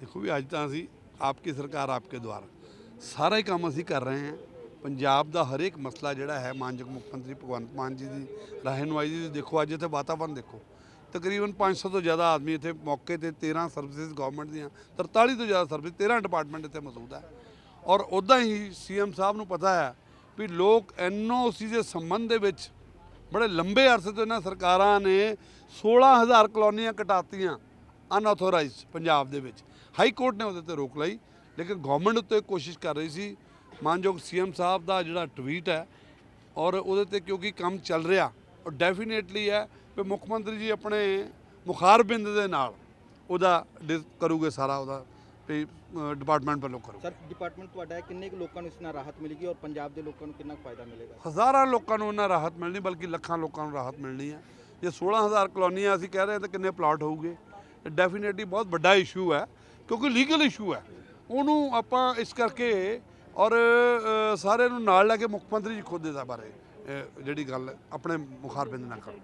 ਦੇਖੋ ਵੀ ਅੱਜ ਤਾਂ ਅਸੀਂ ਆਪਕੀ ਸਰਕਾਰ ਆਪਕੇ ਦੁਆਰ ਸਾਰਾ ਹੀ ਕੰਮ ਅਸੀਂ ਕਰ ਰਹੇ ਹਾਂ। ਪੰਜਾਬ ਦਾ ਹਰੇਕ ਮਸਲਾ ਜਿਹੜਾ ਹੈ ਮਾਨਯੋਗ ਮੁੱਖ ਮੰਤਰੀ ਭਗਵੰਤ ਮਾਨ ਜੀ ਦੀ ਰਹਿਨੁਮਾਈ ਦੀ, ਦੇਖੋ ਅੱਜ ਇੱਥੇ ਵਾਤਾਵਰਨ ਦੇਖੋ। ਤਕਰੀਬਨ 500 ਤੋਂ ਜ਼ਿਆਦਾ ਆਦਮੀ ਇੱਥੇ ਮੌਕੇ ਤੇ 13 ਸਰਵਿਸਿਜ਼ ਗਵਰਨਮੈਂਟ ਦੀਆਂ 43 ਤੋਂ ਜ਼ਿਆਦਾ ਸਰਵਿਸ 13 ਡਿਪਾਰਟਮੈਂਟ ਇੱਥੇ ਮੌਜੂਦ ਹੈ। ਔਰ ਉਦਾਂ ਹੀ ਸੀਐਮ ਸਾਹਿਬ ਨੂੰ ਪਤਾ ਹੈ ਵੀ ਲੋਕ ਐਨਓਸੀ ਦੇ ਸੰਬੰਧ ਦੇ ਵਿੱਚ ਬੜੇ ਲੰਬੇ ਅਰਸੇ ਤੋਂ ਇਹਨਾਂ ਸਰਕਾਰਾਂ ਨੇ 16000 ਕਲੋਨੀਆਂ ਕਟਾਤੀਆਂ। ਅਨਆਥੋਰਾਈਜ਼ਡ ਪੰਜਾਬ ਦੇ ਵਿੱਚ। ਹਾਈ ਕੋਰਟ ਨੇ ਉਹਦੇ ਤੇ ਰੋਕ ਲਈ ਲੇਕਿਨ ਗਵਰਨਮੈਂਟ ਉੱਤੇ ਕੋਸ਼ਿਸ਼ ਕਰ ਰਹੀ ਸੀ। ਮਾਨਯੋਗ ਸੀਐਮ ਸਾਹਿਬ ਦਾ ਜਿਹੜਾ ਟਵੀਟ ਹੈ ਔਰ ਉਹਦੇ ਤੇ ਕਿਉਂਕਿ ਕੰਮ ਚੱਲ ਰਿਹਾ ਔਰ ਡੈਫੀਨੇਟਲੀ ਹੈ ਕਿ ਮੁੱਖ ਮੰਤਰੀ ਜੀ ਆਪਣੇ ਮੁਖਾਰਬਿੰਦ ਦੇ ਨਾਲ ਉਹਦਾ ਕਰੂਗੇ ਸਾਰਾ ਉਹਦਾ ਵੀ ਡਿਪਾਰਟਮੈਂਟ ਵੱਲੋਂ ਕਰੂਗੇ। ਸਰ ਡਿਪਾਰਟਮੈਂਟ ਤੁਹਾਡਾ ਹੈ ਕਿੰਨੇ ਕੁ ਲੋਕਾਂ ਨੂੰ ਇਸ ਨਾਲ ਰਾਹਤ ਮਿਲੇਗੀ ਔਰ ਪੰਜਾਬ ਦੇ ਲੋਕਾਂ ਨੂੰ ਕਿੰਨਾ ਫਾਇਦਾ ਮਿਲੇਗਾ? ਹਜ਼ਾਰਾਂ ਲੋਕਾਂ ਨੂੰ ਉਹਨਾਂ ਰਾਹਤ ਮਿਲਣੀ ਬਲਕਿ ਲੱਖਾਂ ਲੋਕਾਂ ਨੂੰ ਰਾਹਤ ਮਿਲਣੀ ਹੈ। ਜੇ 16000 ਕਲੋਨੀਆਂ ਅਸੀਂ ਕਹਿ ਰਹੇ ਹਾਂ ਤਾਂ ਕਿੰਨੇ ਪਲਾਟ ਹੋਊਗੇ? ਡੈਫੀਨੇਟਲੀ ਬਹੁਤ ਵੱਡਾ ਇਸ਼ੂ ਹੈ, ਕਿਉਂਕਿ ਲੀਗਲ ਇਸ਼ੂ ਹੈ। ਉਹਨੂੰ ਆਪਾਂ ਇਸ ਕਰਕੇ ਔਰ ਸਾਰਿਆਂ ਨੂੰ ਨਾਲ ਲੈ ਕੇ ਮੁੱਖ ਮੰਤਰੀ ਜੀ ਖੁਦ ਇਹਦਾ ਬਾਰੇ ਜਿਹੜੀ ਗੱਲ ਆਪਣੇ ਮੁਖਾਰਬਿੰਦ ਨਾਲ ਕਰੋ।